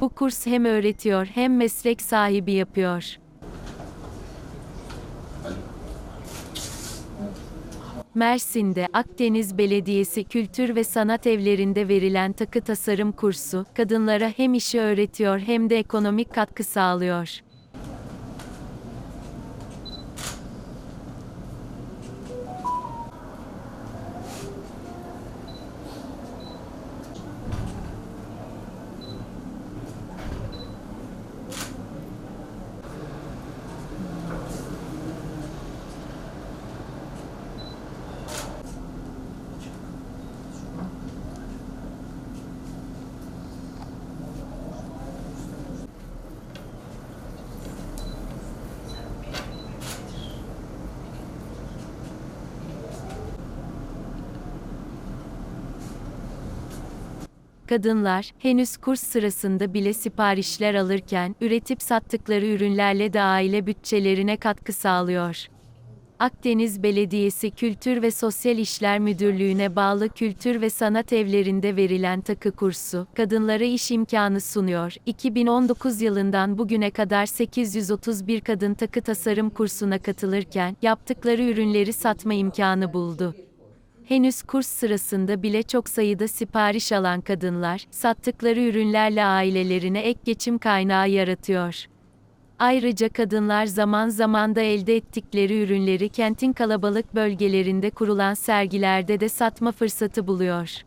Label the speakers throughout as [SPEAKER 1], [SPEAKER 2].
[SPEAKER 1] kurs hem öğretiyor hem meslek sahibi yapıyor. Mersin'de Akdeniz Belediyesi Kültür ve Sanat Evlerinde verilen takı tasarım kursu, kadınlara hem işi öğretiyor hem de ekonomik katkı sağlıyor. Kadınlar, henüz kurs sırasında bile siparişler alırken, üretip sattıkları ürünlerle de aile bütçelerine katkı sağlıyor. Akdeniz Belediyesi Kültür ve Sosyal İşler Müdürlüğü'ne bağlı kültür ve sanat evlerinde verilen takı kursu, kadınlara iş imkanı sunuyor. 2019 yılından bugüne kadar 831 kadın takı tasarım kursuna katılırken, yaptıkları ürünleri satma imkanı buldu. Henüz kurs sırasında bile çok sayıda sipariş alan kadınlar, sattıkları ürünlerle ailelerine ek geçim kaynağı yaratıyor. Ayrıca kadınlar zaman zaman da elde ettikleri ürünleri kentin kalabalık bölgelerinde kurulan sergilerde de satma fırsatı buluyor.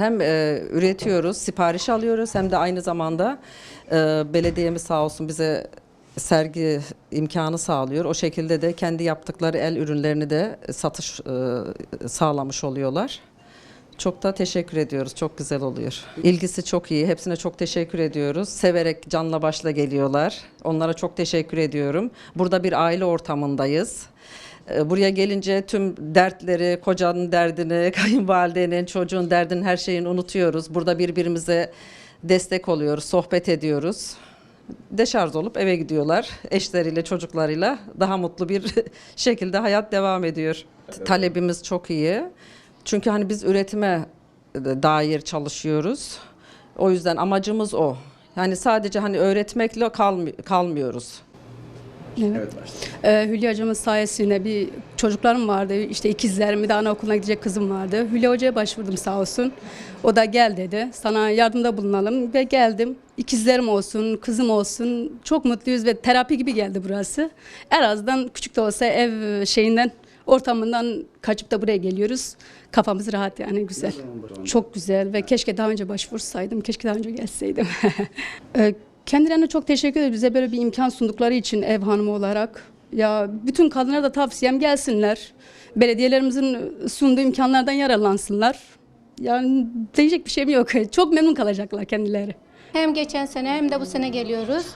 [SPEAKER 2] Hem e, üretiyoruz, sipariş alıyoruz hem de aynı zamanda e, belediyemiz sağ olsun bize sergi imkanı sağlıyor. O şekilde de kendi yaptıkları el ürünlerini de satış e, sağlamış oluyorlar. Çok da teşekkür ediyoruz. Çok güzel oluyor. İlgisi çok iyi. Hepsine çok teşekkür ediyoruz. Severek canla başla geliyorlar. Onlara çok teşekkür ediyorum. Burada bir aile ortamındayız. Ee, Buraya gelince tüm dertleri, kocanın derdini, kayınvalidenin, çocuğun derdini, her şeyini unutuyoruz. Burada birbirimize destek oluyoruz, sohbet ediyoruz. Deşarj olup eve gidiyorlar. Eşleriyle, çocuklarıyla daha mutlu bir şekilde hayat devam ediyor. Talebimiz çok iyi. Çünkü hani biz üretime dair çalışıyoruz. O yüzden amacımız o. Yani sadece hani öğretmekle kalmı- kalmıyoruz.
[SPEAKER 3] Evet. Ee, Hülya hocamın sayesinde bir çocuklarım vardı. İşte ikizlerim, bir de anaokuluna gidecek kızım vardı. Hülya hocaya başvurdum sağ olsun. O da gel dedi. Sana yardımda bulunalım ve geldim. İkizlerim olsun, kızım olsun. Çok mutluyuz ve terapi gibi geldi burası. En azından küçük de olsa ev şeyinden, ortamından kaçıp da buraya geliyoruz. Kafamız rahat yani güzel. Çok güzel ve keşke daha önce başvursaydım, keşke daha önce gelseydim. Kendilerine çok teşekkür ederim. Bize böyle bir imkan sundukları için ev hanımı olarak. Ya bütün kadınlara da tavsiyem gelsinler. Belediyelerimizin sunduğu imkanlardan yararlansınlar. Yani diyecek bir şeyim yok. Çok memnun kalacaklar kendileri.
[SPEAKER 4] Hem geçen sene hem de bu sene geliyoruz.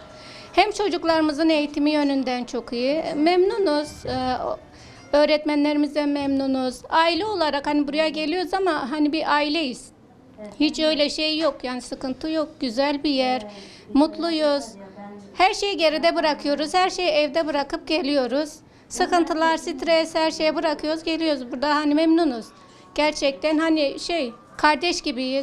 [SPEAKER 4] Hem çocuklarımızın eğitimi yönünden çok iyi. Memnunuz. Ee, Öğretmenlerimizden memnunuz. Aile olarak hani buraya geliyoruz ama hani bir aileyiz. Hiç öyle şey yok yani sıkıntı yok. Güzel bir yer. Mutluyuz. Her şeyi geride bırakıyoruz. Her şeyi evde bırakıp geliyoruz. Sıkıntılar, stres her şeye bırakıyoruz, geliyoruz. Burada hani memnunuz. Gerçekten hani şey kardeş gibiyiz.